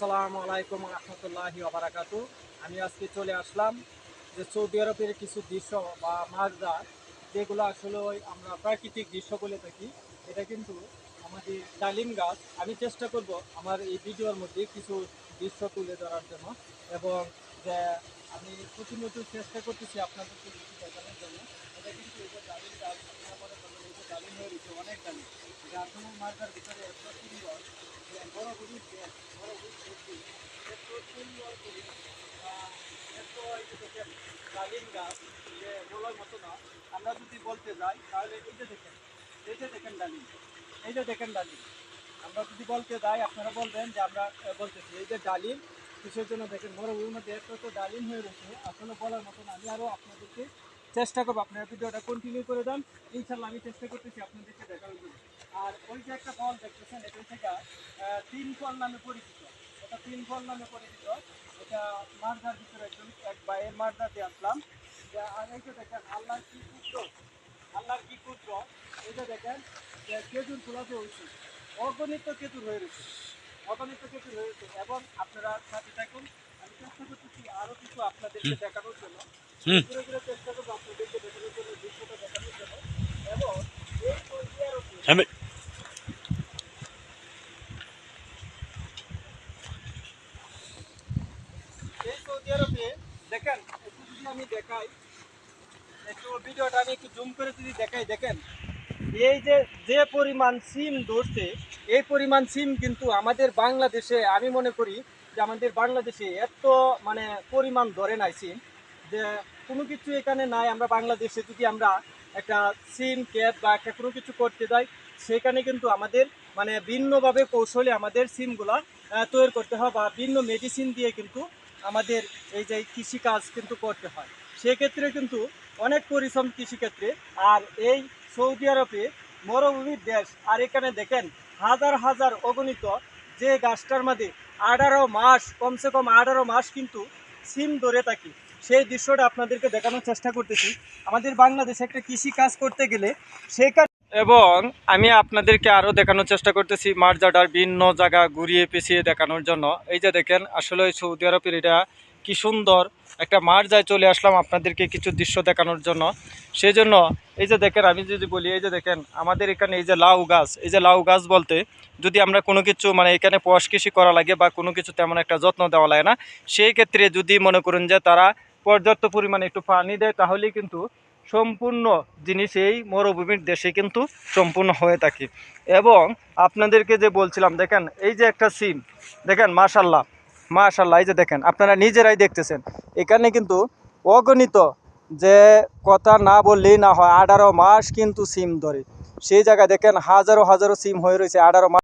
আসসালামু আলাইকুম রহমতুল্লাহি ওবারাকাতু আমি আজকে চলে আসলাম যে সৌদি আরবের কিছু দৃশ্য বা মাছদার যেগুলো আসলে ওই আমরা প্রাকৃতিক দৃশ্য বলে থাকি, এটা কিন্তু আমাদের ডালিম গাছ। আমি চেষ্টা করব আমার এই ভিডিওর মধ্যে কিছু দৃশ্য তুলে ধরার জন্য এবং যে আমি প্রতিনিয়ত চেষ্টা করতেছি আপনাদেরকে দেখানোর জন্য। এটা কিন্তু ডালিম গাছ হয়ে রয়েছে অনেক ডালিম এটা আসলে মাছদার ভিতরে সুন্দর যে বড় বড় করে আহ, এত এই দেখেন ডালিম। গাছ যে বলার মতো না আমরা যদি বলতে যাই তাহলে এই যে দেখেন এই যে দেখেন ডালিম। এই যে দেখেন ডালিম। আমরা যদি বলতে যাই আপনারা বলবেন যে আমরা বলতেছি এই যে ডালিম কিসের জন্য দেখেন মরুভূমির মধ্যে তো ডালিম হয়ে রয়েছে আসলে বলার মতো না আমি আরও আপনাদেরকে চেষ্টা করব আপনারা ভিডিওটা কন্টিনিউ করে দেন। ইনশাল্লাহ আমি চেষ্টা করতেছি আপনাদেরকে দেখানোর জন্য। আর ওই যে একটা ফল দেখতেছেন এটা থেকে তিন ফল নামে পরিচিত। এটা তিন ফল নামে পরিচিত। এটা মারদার ভিতরে একজন এক বাইয়ের মারদাতে আসলাম। আর এই যে দেখেন আল্লাহর কি পুত্র? আল্লাহর কি পুত্র? যে দেখেন যে খেজুর ফুলাতে হয়েছে। অগণিত খেজুর হয়ে রয়েছে। অগণিত খেজুর হয়ে রয়েছে। এবং আপনারা সাথে থাকুন। আমি চেষ্টা করতেছি আরও কিছু আপনাদেরকে দেখানোর জন্য। ঘুরে ঘুরে আমি এই দেখেন, একটু যদি আমি একটু জুম করে যদি দেখাই, দেখেন, এই যে যে পরিমাণ সিম ধরছে, এই পরিমাণ সিম কিন্তু আমাদের বাংলাদেশে, আমি মনে করি যে আমাদের বাংলাদেশে এত মানে পরিমাণ ধরে নাই সিম। যে কোনো কিছু এখানে নাই, আমরা বাংলাদেশে যদি আমরা একটা সিম ক্যাপ বা একটা কোনো কিছু করতে যাই, সেখানে কিন্তু আমাদের মানে ভিন্নভাবে কৌশলে আমাদের সিমগুলা তৈরি করতে হয় বা ভিন্ন মেডিসিন দিয়ে কিন্তু আমাদের এই যে কৃষিকাজ কিন্তু করতে হয়। সেক্ষেত্রে কিন্তু অনেক পরিশ্রম কৃষিক্ষেত্রে। আর এই সৌদি আরবে মরুভূমির দেশ, আর এখানে দেখেন হাজার হাজার অগণিত যে গাছটার মধ্যে আঠারো মাস, কমসে কম আঠারো মাস কিন্তু সিম ধরে থাকি। সেই দৃশ্যটা আপনাদেরকে দেখানোর চেষ্টা করতেছি। আমাদের বাংলাদেশে একটা কৃষি কাজ করতে গেলে সেখানে এবং আমি আপনাদেরকে আরও দেখানোর চেষ্টা করতেছি মার্জাডার ভিন্ন জায়গা ঘুরিয়ে পেঁচিয়ে দেখানোর জন্য। এই যে দেখেন, আসলে ওই সৌদি আরবের এটা কি সুন্দর একটা মার্জায় চলে আসলাম আপনাদেরকে কিছু দৃশ্য দেখানোর জন্য। সেই জন্য এই যে দেখেন, আমি যদি বলি, এই যে দেখেন, আমাদের এখানে এই যে লাউ গাছ, এই যে লাউ গাছ বলতে যদি আমরা কোনো কিছু মানে এখানে পশ কৃষি করা লাগে বা কোনো কিছু তেমন একটা যত্ন দেওয়া লাগে না, সেই ক্ষেত্রে যদি মনে করুন যে তারা পর্যাপ্ত পরিমাণে একটু পানি দেয়, তাহলেই কিন্তু সম্পূর্ণ জিনিস এই মরুভূমির দেশে কিন্তু সম্পূর্ণ হয়ে থাকে। এবং আপনাদেরকে যে বলছিলাম, দেখেন, এই যে একটা সিম, দেখেন মাশাল্লাহ মাশাল্লাহ এই যে দেখেন, আপনারা নিজেরাই দেখতেছেন। এখানে কিন্তু অগণিত যে কথা না বললেই না হয়, আঠারো মাস কিন্তু সিম ধরে। সেই জায়গায় দেখেন, হাজারো হাজারো সিম হয়ে রয়েছে, আঠারো মাস